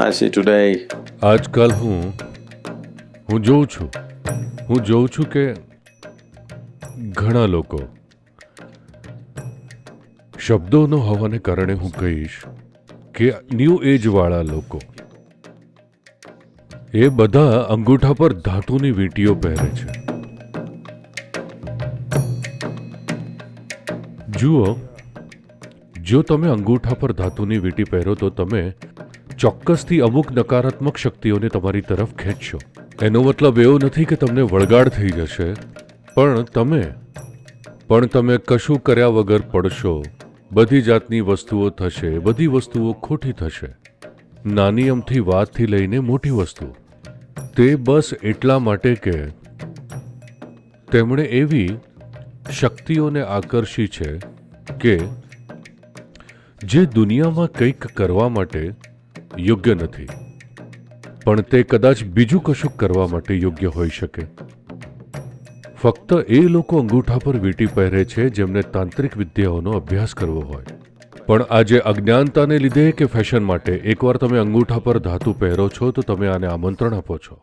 I see today. આજકાલ હું હું જોઉં છું. હું જોઉં છું કે ઘણા લોકો શબ્દો ન હોવાને કારણે હું કહીશ કે ન્યૂ એજ વાળા લોકો એ બધા અંગૂઠા પર ધાતુની વીંટીઓ પહેરે છે. જુઓ, જો તમે અંગૂઠા પર ધાતુની વીંટી પહેરો તો તમે ચોક્કસથી અમુક નકારાત્મક શક્તિઓને તમારી તરફ ખેંચશો. એનો મતલબ એવો નથી કે તમને વળગાડ થઈ જશે, પણ તમે પણ તમે કશું કર્યા વગર પડશો. બધી જાતની વસ્તુઓ થશે, બધી વસ્તુઓ ખોટી થશે. નાની અમથી વાતથી લઈને મોટી વસ્તુ. તે બસ એટલા માટે કે તેમણે એવી શક્તિઓને આકર્ષી છે કે જે દુનિયામાં કંઈક કરવા માટે યોગ્ય નથી. પણ તે કદાચ બીજું કશુંક કરવા માટે યોગ્ય હોઈ શકે. ફક્ત એ લોકો અંગૂઠા પર વીંટી પહેરે છે જેમને તાંત્રિક વિદ્યાઓનો અભ્યાસ કરવો હોય. પણ આજે અજ્ઞાનતાને લીધે કે ફેશન માટે એકવાર તમે અંગૂઠા પર ધાતુ પહેરો છો તો તમે આને આમંત્રણ આપો છો.